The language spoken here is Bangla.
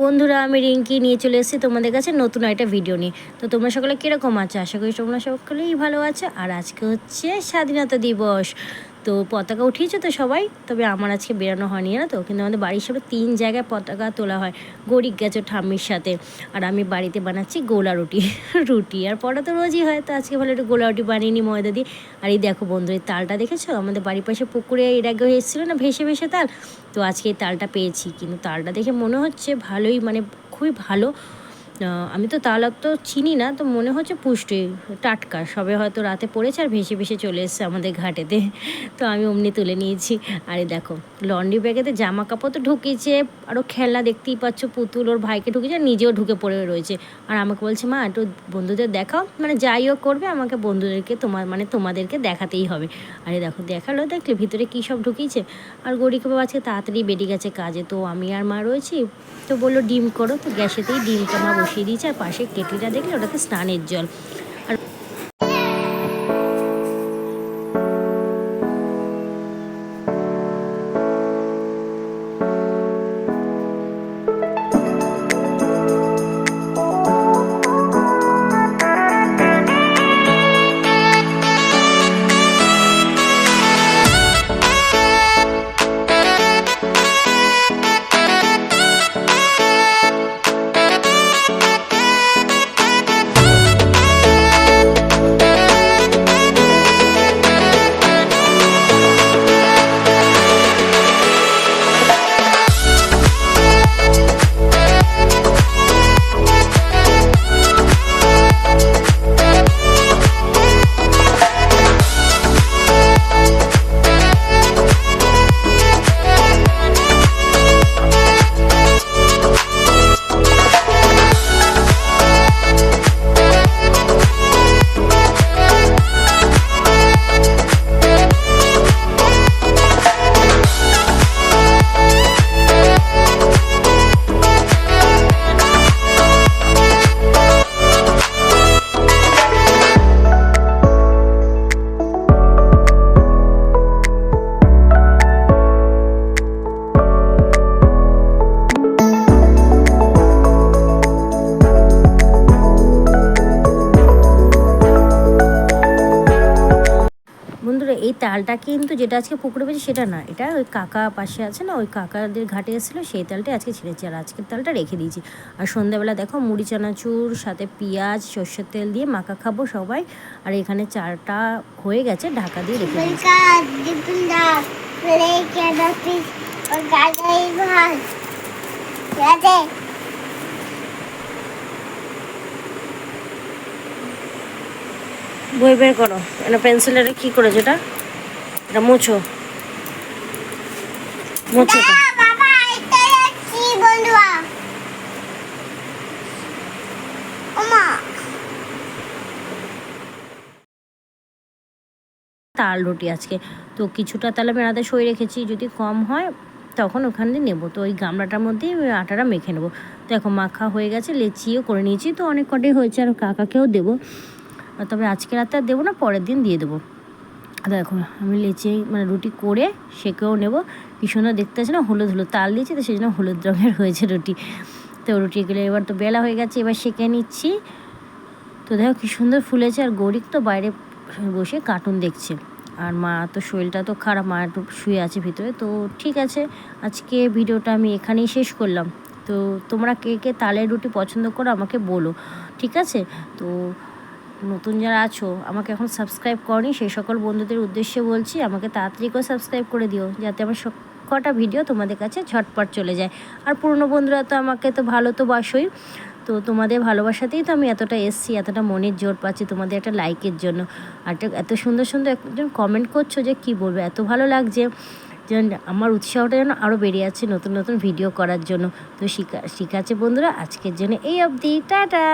বন্ধুরা, আমি রিঙ্কি নিয়ে চলে এসেছি তোমাদের কাছে নতুন একটা ভিডিও নিয়ে। তো তোমরা সকলে কীরকম আছো? আশা করি তোমরা সকলেই ভালো আছো। আর আজকে হচ্ছে স্বাধীনতা দিবস। তো পতাকা উঠিয়েছে তো সবাই, তবে আমার আজকে বেরানো হয়নি না তো? কিন্তু আমাদের বাড়ির সামনে তিন জায়গায় পতাকা তোলা হয়, গরিব গেছো ঠাম্মির সাথে। আর আমি বাড়িতে বানাচ্ছি গোলা রুটি রুটি। আর পরোটা তো রোজই হয়, তো আজকে ভালো একটু গোলা রুটি বানিয়ে নিই ময়দা দিয়ে। আর এই দেখো বন্ধু, এই তালটা দেখেছ? আমাদের বাড়ির পাশে পুকুরে এর আগে এসেছিল না, ভেসে ভেসে তাল? তো আজকে এই তালটা পেয়েছি, কিন্তু তালটা দেখে মনে হচ্ছে ভালোই মানে খুবই ভালো। আমি তো তাল তো চিনি না, তো মনে হচ্ছে পুষ্টি, টাটকা। সবে হয়তো রাতে পড়েছে আর ভেসে ভেসে চলে এসছে আমাদের ঘাটেতে। তো আমি অমনি তুলে নিয়েছি। আরে দেখো, লন্ড্রি ব্যাগেতে জামা কাপড় তো ঢুকিয়েছে আরও খেলনা দেখতেই পাচ্ছ, পুতুল, ওর ভাইকে ঢুকেছে আর নিজেও ঢুকে পড়ে রয়েছে। আর আমাকে বলছে, মা, একটু বন্ধুদের দেখাও। মানে যাই হোক করবে, আমাকে বন্ধুদেরকে তোমার মানে তোমাদেরকে দেখাতেই হবে। আরে দেখো, দেখাল, দেখলে ভিতরে কী সব ঢুকিয়েছে। আর গরিকে বাবা আজকে তাড়াতাড়ি বেরিয়ে গেছে কাজে। তো আমি আর মা রয়েছি। তো বলল, ডিম করো। তো গ্যাসেতেই ডিমটা মা বসিয়ে দিয়েছে আর পাশে কেটলিটা দেখলে ওটাতে স্নানের জল। বন্ধুরা, এই তালটা কিন্তু যেটা আজকে পুকুরে পেয়েছি সেটা না। এটা ওই কাকা পাশে আছে না, ওই কাকাদের ঘাটে এসেছিল, সেই তালটা আজকে ছিঁড়েছি আর আজকের তালটা রেখে দিয়েছি। আর সন্ধ্যাবেলা দেখো, মুড়ি, চানাচুর, সাথে পেঁয়াজ, সর্ষের তেল দিয়ে মাখা খাব সবাই। আর এখানে চাটা হয়ে গেছে, ঢাকা দিয়ে রেখে দিয়েছি। বই বের করো। এটা পেন্সিলের কি করেছ এটা? এটা মুছো। মুছো তাল রুটি আজকে। তো কিছুটা তাহলে আমি সই রেখেছি। যদি কম হয় তখন ওখানে নেব। তো ওই গামলাটার মধ্যেই আমি আটাটা মেখে নেব। দেখো মাখা হয়ে গেছে লেচিও করে নিয়েছি। তো অনেক কটাই হয়েছে আর কাকাকেও দেবো। তবে আজকে রাতে আর দেবো না, পরের দিন দিয়ে দেবো। দেখো, আমি লেচি মানে রুটি করে সেকেও নেব। কি সুন্দর দেখতে আছে না, হলুদ হলুদ তাল দিয়েছি, তো সেই জন্য হলুদ রঙের হয়েছে রুটি। তো রুটিগুলো এবার তো বেলা হয়ে গেছে, এবার সেকে নিচ্ছি। তো দেখো কি সুন্দর ফুলেছে, আর গরিব তো বাইরে বসে কার্টুন দেখছে। আর মা তো শরীরটা তো খারাপ, মা একটু শুয়ে আছে ভিতরে। তো ঠিক আছে, আজকে ভিডিওটা আমি এখানেই শেষ করলাম। তো তোমরা কে কে তালের রুটি পছন্দ করো আমাকে বলো, ঠিক আছে? তো নতুন যারা আছো, আমাকে এখন সাবস্ক্রাইব করনি, সেই সকল বন্ধুদের উদ্দেশ্যে বলছি, আমাকে তাড়াতাড়ি করে সাবস্ক্রাইব করে দিও, যাতে আমার সব কটা ভিডিও তোমাদের কাছে ঝটপট চলে যায়। আর পুরনো বন্ধুরা তো আমাকে তো ভালো তো বাসই, তো তোমাদের ভালোবাসাতেই তো আমি এতটা এসছি, এতটা মনের জোর পাচ্ছি তোমাদের একটা লাইকের জন্য। আর এত সুন্দর সুন্দর একজন কমেন্ট করছ যে কি বলবে, এত ভালো লাগছে যে আমার উৎসাহটা যেন আরও বেড়ে যাচ্ছে নতুন নতুন ভিডিও করার জন্য। তো শিখা, শিখাচ্ছে বন্ধুরা, আজকের জন্য এই অবধি, টাটা!